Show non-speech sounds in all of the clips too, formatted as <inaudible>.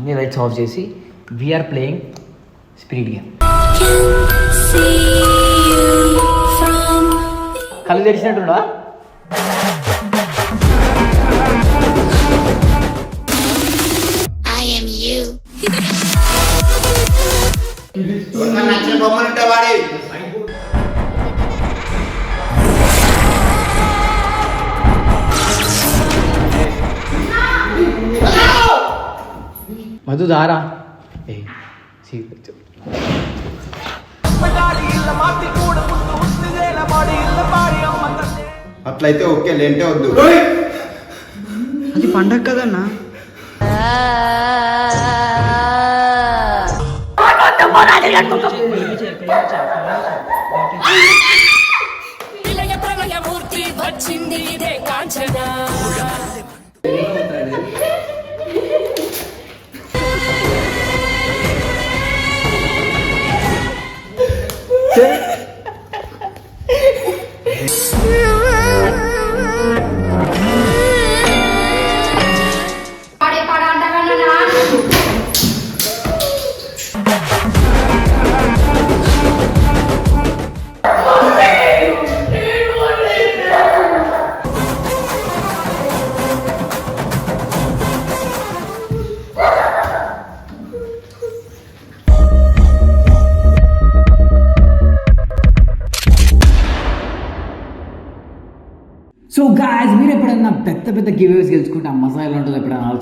అన్ని lights off చేసి we are playing speed game కళ్ళు తెరిచినట్టుడా మధు దారా ఏ అట్లయితే ఓకే లేంటే వద్దు. అది పండగ కదన్నా? వచ్చింది ఇదే కాంచన.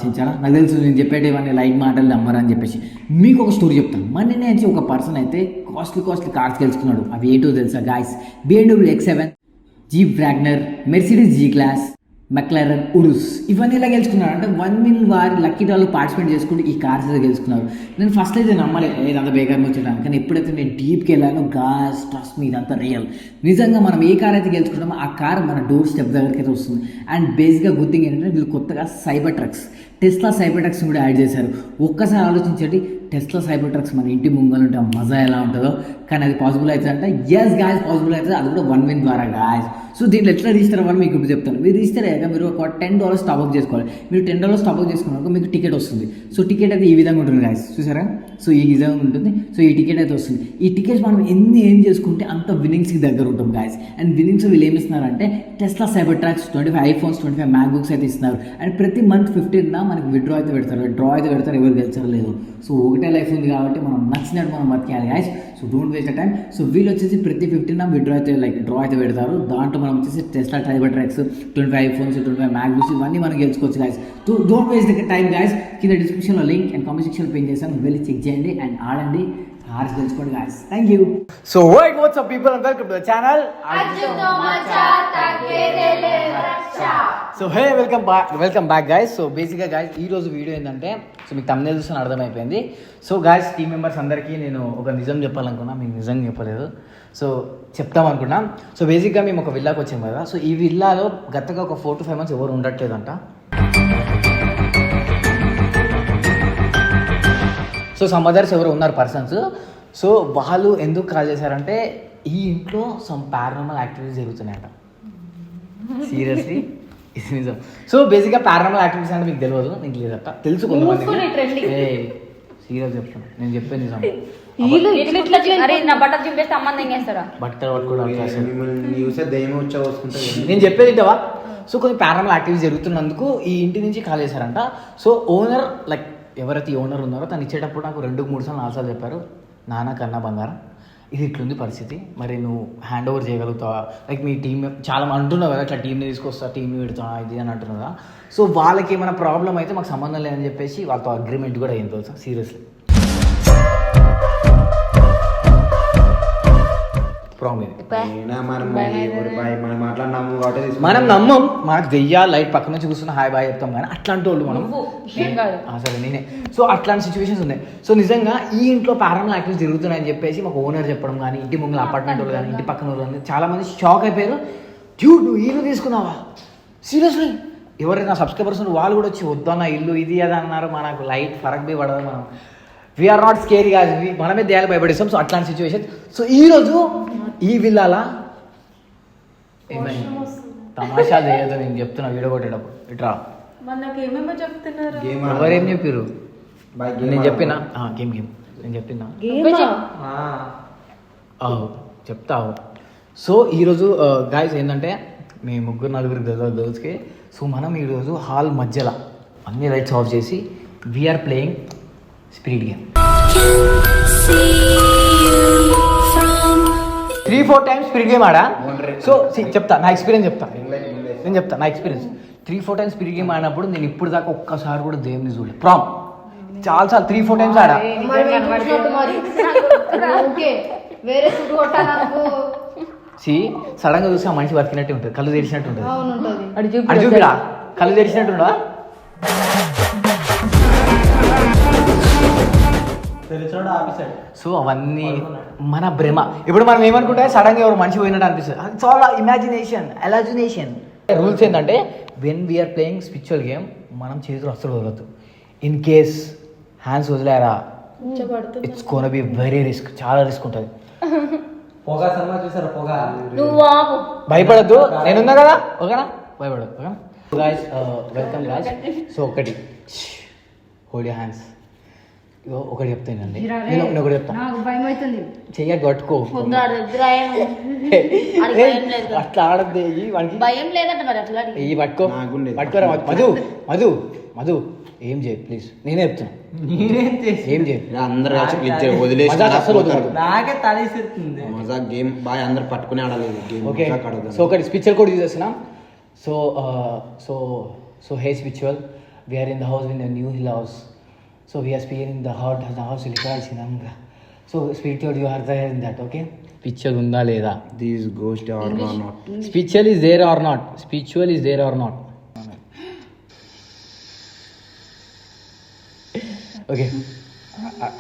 ఉంటుందో నాకు తెలుసు నేను చెప్పేటివన్నీ లైట్ మాటలు నమ్మరని చెప్పేసి. మీకు ఒక స్టోరీ చెప్తాను. మన నుంచి ఒక పర్సన్ అయితే కాస్ట్లీ కాస్ట్లీ కార్స్ గెలుచుకున్నాడు. అవి ఏంటో తెలుసా guys BMW X seven Jeep Wagon R Mercedes G class McLaren Urus ఇవన్నీ ఇలా గెలుచుకున్నారు అంటే వన్ మిల్ వారి లక్కీ డ్రాలో పార్టిసిపేట్ చేసుకుంటూ ఈ కార్స్ అయితే గెలుచుకున్నారు. నేను ఫస్ట్ అయితే నమ్మలే. ఇదంతా బేకార్ వచ్చేటాను కానీ ఎప్పుడైతే నేను డీప్కి వెళ్ళానో గాస్ ట్రస్ట్ మీ ఇదంతా రియల్ నిజంగా మనం ఏ కార్ అయితే గెలుచుకుంటామో ఆ కార్ మన డోర్ స్టెప్ దగ్గరికి అయితే వస్తుంది అండ్ బేసిక్గా గుర్తింగ్ ఏంటంటే వీళ్ళు కొత్తగా Cybertrucks Tesla Cybertrucks కూడా యాడ్ చేశారు. ఒక్కసారి ఆలోచించండి టెస్ట్లో సైబర్ ట్రక్స్ మన ఇంటి ముంగలు ఉంటే మజా ఎలా ఉంటుందో. కానీ అది పాసిబుల్ అవుతుంది అంటే ఎస్ గాయస్ పాసిబుల్ అవుతుంది అది కూడా వన్ విన్ ద్వారా గాయస్ సో దీంట్లో ఎట్లా రిజిస్టర్ అవ్వాలి మీకు ఇప్పుడు చెప్తాను. మీరు రిజిస్టర్ అయ్యాక మీరు ఒక టెన్ డాలర్స్ టాప్అప్ చేసుకోవాలి. మీరు టెన్ డాలర్స్ టాప్అప్ చేసుకున్నాక మీకు టికెట్ వస్తుంది. సో టికెట్ అయితే ఈ విధంగా ఉంటుంది గాయస్ చూసారా? సో ఈ విధంగా ఉంటుంది. సో ఈ టికెట్ అయితే వస్తుంది. ఈ టికెట్స్ మనం ఎన్ని ఏం చేసుకుంటే అంత విన్నింగ్స్కి దగ్గర ఉంటాం గాయస్ అండ్ విన్నింగ్స్ వీళ్ళు ఏమి ఇస్తున్నారంటే Tesla Cybertrucks twenty five iPhones twenty five MacBooks అయితే ఇస్తున్నారు. అండ్ ప్రతి మంత్ ఫిఫ్టీన్ మనకి విడ్రా అయితే పెడతారు. డ్రా అయితే పెడతారు. ఎవరు గెలిచారు లేదు. సో ఒకటే లైఫ్ ఉంది కాబట్టి మనం నచ్చినట్టు మనం బతికేయాలి guys so don't waste time so వీళ్ళు వచ్చేసి ప్రతి ఫిఫ్టీన్ విడ్రా అయితే లైక్ డ్రా అయితే పెడతారు. దాంట్లో మనం వచ్చేసి Tesla Cybertrucks twenty five phones twenty five MacBooks ఇవన్నీ మనం గెలుచుకోవచ్చు guys so don't waste the time guys కింద డిస్క్రిప్షన్లో లింక్ అండ్ కామెంట్ సెక్షన్లో పిన్ చేస్తాను. వెళ్ళి చెక్ చేయండి అండ్ ఆడండి. హార్స్ గెలుచుకోండి guys thank you so white what's people and welcome to the channel so hey welcome back welcome back guys so బేసిక్గా guys ఈ రోజు వీడియో ఏంటంటే సో మీకు తమిళ చూసిన అర్థమైపోయింది. సో గాయస్ టీమ్ మెంబర్స్ అందరికీ నేను ఒక నిజం చెప్పాలనుకున్నా మీకు నిజం చెప్పలేదు. సో చెప్తాం అనుకున్నా. సో బేసిక్గా మేము ఒక విల్లాకి వచ్చాం కదా. సో ఈ విల్లాలో గతగా ఒక ఫోర్ టు ఫైవ్ మంత్స్ ఎవరు ఉండట్లేదంట. సో సమ్ అదర్స్ ఎవరు ఉన్నారు పర్సన్స్ సో వాళ్ళు ఎందుకు కాల్ చేశారంటే ఈ ఇంట్లో సమ్ పారానామల్ యాక్టివిటీస్ జరుగుతున్నాయంట. సీరియస్లీ ఇది నిజం. సో బేసిక్గా పారానామల్ యాక్టివిటీస్ అంటే మీకు తెలియదు నీకు లేదట తెలుసు కొంతమంది సీరియస్ చెప్తాను నేను చెప్పేది నిజం. అరే నా బట్టలు చింపేస్తే పట్టుకోవడం నేను చెప్పేది ఇంటవా సో కొన్ని పారానల్ యాక్టివిటీస్ జరుగుతున్నందుకు ఈ ఇంటి నుంచి కాల్ చేశారంట. సో ఓనర్ లైక్ ఎవరైతే ఓనర్ ఉన్నారో తను ఇచ్చేటప్పుడు నాకు రెండు మూడు సార్లు నాలుగు సార్లు చెప్పారు. నాన్న కన్నా బంగారం. ఇది ఇట్లుంది పరిస్థితి. మరి నువ్వు హ్యాండ్ ఓవర్ చేయగలుగుతావా? లైక్ మీ టీం చాలా అంటున్నావు కదా అట్లా టీంని తీసుకొస్తా టీంని పెడతా ఇది అని అంటున్నావు కదా. సో వాళ్ళకి ఏమైనా ప్రాబ్లం అయితే మాకు సంబంధం లేదని చెప్పేసి వాళ్ళతో అగ్రిమెంట్ కూడా అయింది తెలుసా? సీరియస్లీ మనం నమ్మం మాకు దెయ్యా లైట్ పక్క నుంచి కూర్చున్న హాయ్ బాయ్ చెప్తాం కానీ అట్లాంటి వాళ్ళు మనం ఆ, సరే నేనే సో అట్లాంటి సిచ్యువేషన్స్ ఉన్నాయి సో నిజంగా ఈ ఇంట్లో పారామల్ యాక్టివిటీస్ జరుగుతున్నాయని చెప్పేసి మాకు ఓనర్ చెప్పడం కానీ ఇంటి ముంగల అపార్ట్మెంట్ వాళ్ళు కానీ ఇంటి పక్కన వాళ్ళు కానీ చాలా మంది షాక్ అయిపోయారు డ్యూడ్ నువ్వు ఇల్లు తీసుకున్నావా సీరియస్లీ ఎవరైనా సబ్స్క్రైబర్స్ ఉన్నారు వాళ్ళు కూడా వచ్చి వద్దన్న ఇల్లు ఇది అది అన్నారు మనకు లైట్ ఫరక్ బి పడదు మనం వీఆర్ నాట్ స్కేరీ కాదు మనమే దేయాలి భయపడిస్తాం సో అట్లాంటి సిచ్యువేషన్ సో ఈరోజు ఈ విల్లాలా? ఏమైంది? తమాషా చేయదు నేను చెప్తున్నా వీడియో కొట్టేటప్పుడు. ఇట్రా మరి నాకు ఏమేమో చెప్తున్నారు? గేమ్ ఎవరేం చెప్పారు నేను. చెప్పినా? Game game. నేను చెప్పినా. ఆవు చెప్తావు సో ఈరోజు గాయస్ ఏంటంటే మీ ముగ్గురు నలుగురు గర్ల్స్కి సో మనం ఈరోజు హాల్ మధ్యలో అన్ని లైట్స్ ఆఫ్ చేసి we are playing speed game three four times speed game ఆడా. సో చెప్తా నా ఎక్స్పీరియన్స్ చెప్తా. నేను చెప్తా నా experience three four times speed game ఆడినప్పుడు నేను ఇప్పుడు దాకా ఒక్కసారి కూడా దేవుని చూడలేదు ప్రామ్ చాలా చాలా త్రీ ఫోర్ టైమ్స్ ఆడా వేరే సి సడన్గా చూస్తే ఆ మనిషి బతికినట్టు ఉంటుంది కళ్ళు తెరిచినట్టు ఉంటుంది. అవును ఉంటుంది. అటు చూపిరా? కళ్ళు తెరిచినట్టు ఉండవా? సో అవన్నీ మన భ్రమ. ఇప్పుడు మనం ఏమనుకుంటే సడన్గా ఎవరు మనిషి పోయినట్టు అనిపిస్తుంది. అది చాలా ఇమాజినేషన్ ఎలాజినేషన్ రూల్స్ ఏంటంటే when we are playing spiritual game మనం చేతులు అస్సలు వదలొద్దు. ఇన్ కేస్ హ్యాండ్స్ వదిలేరా it's gonna be very risk చాలా రిస్క్ ఉంటుంది. పొగ సినిమా చూసారా పొగ? భయపడద్దు. నేనున్నా కదా? ఓకేనా? భయపడదు ఓకేనా? గాయస్ వెల్కమ్ గాయస్ సో ఒకటి. హోల్డ్ హ్యాండ్స్ ఒకటి చెప్తానండి నేను నేను ఒకటి చెప్తాను నాకు భయం అవుతుంది. చెయ్యి పట్టుకో. అట్లా ఆడద్దు ఈ వానికి భయం లేదంట మరి అట్లా అడిగి. ఈ పట్టుకో. పట్టుకోరా మధు. మధు మధు. ఏం చేయి ప్లీజ్ నేనే చెప్తున్నా. చేసి? ఏం చేయి. అందరు వదిలేసి. నాకే మజాక్ గేమ్ పట్టుకుని ఆడలేదు. Game okay. సో ఒకటి స్పిరిచువల్ కూడా యూజ్ చేస్తున్నాం. So so so hey spiritual we are in the house in the new hill house so we are spirit in the out the house లిఖాల్సిందంగా so spiritual you are there in that okay spiritual ఉందా లేదా? These ghost are not. Spiritual is there are not spiritual is there are not okay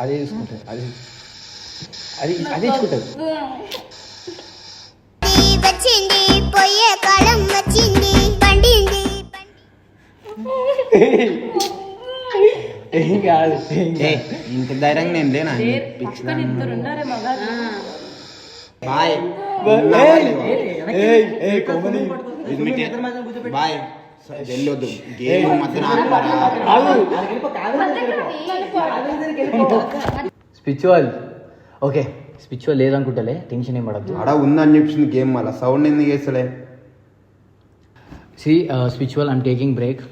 అదే చూసుకుంటుంది అది అది అదే చూసుకుంటుంది వచ్చింది పోయే కాలం పండింది. <laughs> ఇంత ధైర్యంగా నేను లేనా బాయ్ ఏయ్, ఏయ్, కొమ్మని. బాయ్ వెళ్ళొద్దు గేమ్ మధ్యన ఆడుకోరా. స్పిరిచువల్ ఓకే స్పిరిచువల్ లేదనుకుంటలే టెన్షన్ ఏం పడద్దు ఆడ ఉందని చెప్పింది గేమ్ మళ్ళీ సౌండ్ ఎందుకు వేస్తలే see spiritual I'm taking break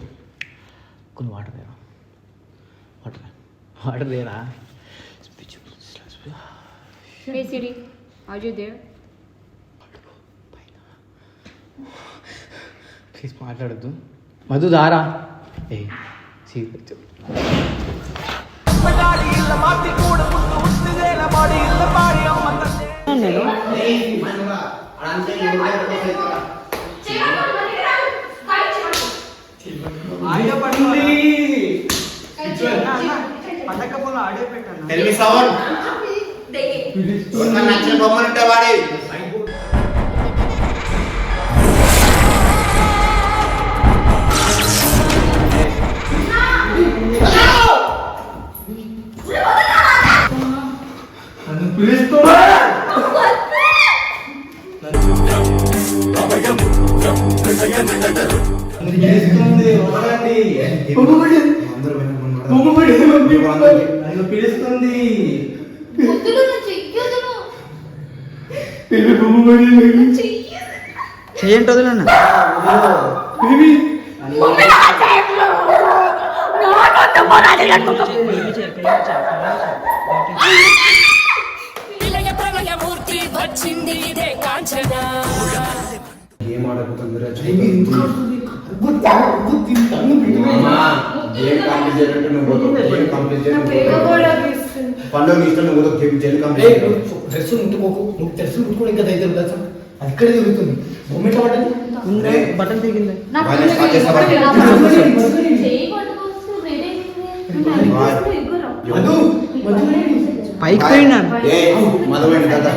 కొన్ని వాటర్ దేరా water water దేరా spiritual Hey Siri, are you there? Please మాట్లాడద్దు మధు దారా ఏ సి ఆడియో ఆడియో పెట్టాను సౌండ్ నచ్చిన బొమ్మలు ఉంటే వాడి. పిలుస్తుంది వదలండి నన్ను పిలుస్తుంది చెయ్యండి ప్రళయమూర్తి వచ్చింది ఇదే కాంచన గేమ్ ఆడకపోతుంది గేమ్ కంప్లీట్ చేయాలంటే నువ్వు పోతావు. గేమ్ కంప్లీట్ పోతావు. పండుగ ఇష్టం నువ్వు పోతావు. జల్లి కంప్లీట్ చేయాలి. డ్రెస్ ముట్టుకోకు. నువ్వు డ్రెస్ ముట్టుకోవడం ఇంకా అయితే తెలుసా అది ఇక్కడే మూమెంట్ పడ్డది బటన్. పైకి. పోయినా కదా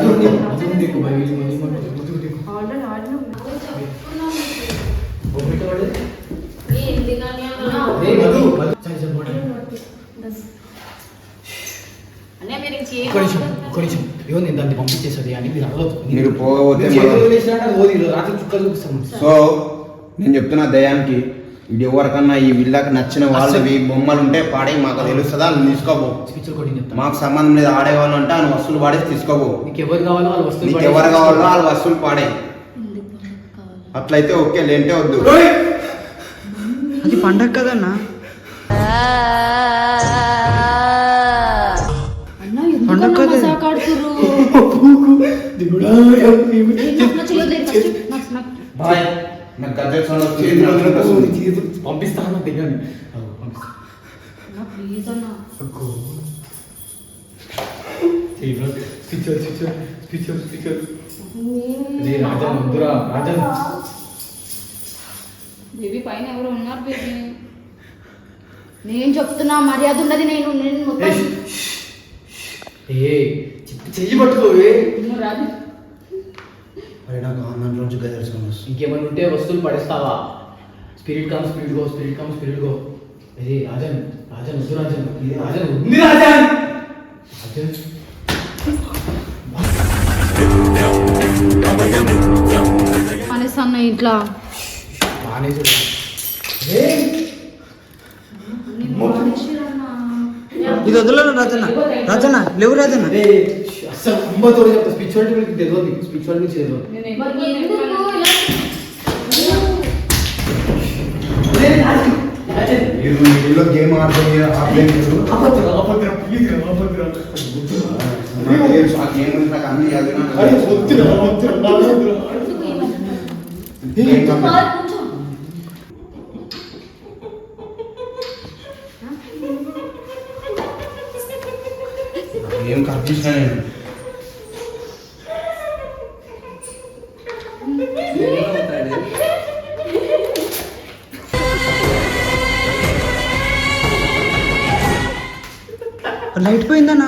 ఒక్క నిమిషం ఒక్క నిమిషం ఇవ్వ నేను దాన్ని పంపించేస్తుంది అని మీరు అడగదు రాత్రి చుక్కలు సో నేను చెప్తున్నా దయానికి ఇది ఎవరికన్నా ఈ వీళ్ళకి నచ్చిన వాళ్ళవి బొమ్మలు ఉంటే పాడే మాకు తెలుస్తుందా నువ్వు తీసుకోబో మాకు సంబంధం లేదు ఆడేవాళ్ళు అంటే ఆ వస్తువులు పాడేసి తీసుకోబో నీకు ఎవరు కావాలో వాళ్ళు వస్తువులు నీకు ఎవరు కావాలో. వాళ్ళ వస్తువులు పాడే అట్లయితే ఓకే లేంటే వద్దు. అది పండగ కదన్నా? అన్న దిగండి రే రాజన్ వద్దురా రాజన్ బేబీ పైన ఎవరు ఉన్నారు బేబీ. నేను చెప్తున్నా మర్యాద ఉన్నది నేను నేను మొత్తం ఏ చెయ్యి పట్టుకోవే రాదు. అరే నాకు ఆన్లైన్ నుంచి గజ్జల సౌండ్ వస్తుంది ఇంకేమైనా ఉంటే వస్తువులు పడేస్తావా? Spirit come spirit go spirit come spirit go. అదే రాజన్ రాజన్ వద్దు రాజన్. రాజన్? ఉంది రాజన్! రాజన్? అనేసి అన్న ఇంట్లో. బాగానే ఇది వదిలేను రాజన్న? రాజన్న లేవు అదే అసలు అమ్మతో చెప్తా స్పిరిచువాలిటీ తెలియదు స్పిరిచువాలిటీ తెలియదు. మరి నేను ఎందుకు ఇలా- మీరు వీళ్ళు గేమ్ ఆడుతుంది ఆడలేదు గేమ్ కంప్లీట్ నేను లైట్ పోయిందన్నా.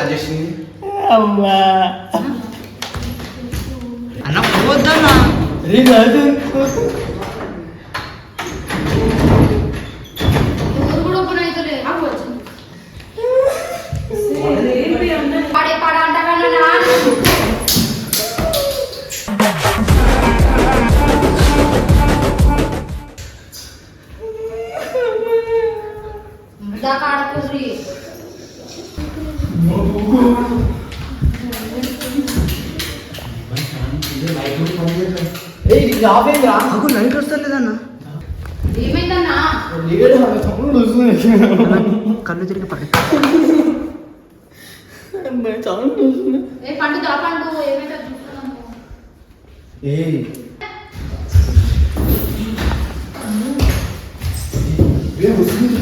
స్టార్ట్ చేసింది అన్న పోవద్దన్నా. ఆపేంద్రా? నాకు లైట్ వస్తలేదన్నా కళ్ళు తిరిగి పడి ఏ పండు దా పండు. ఏమైతే చూస్తున్నాము ఏ ఏమొస్తుంది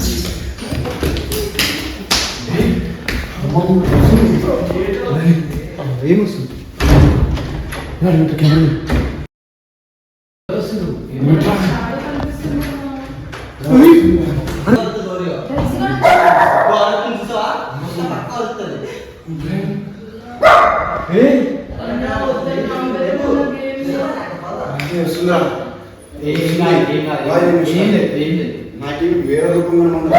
వస్తుందా? ఏం కాదు ఏం కాదు ఏం లేదు ఏం లేదు నాకు ఇవి వేరే రూపంగా ఉండదు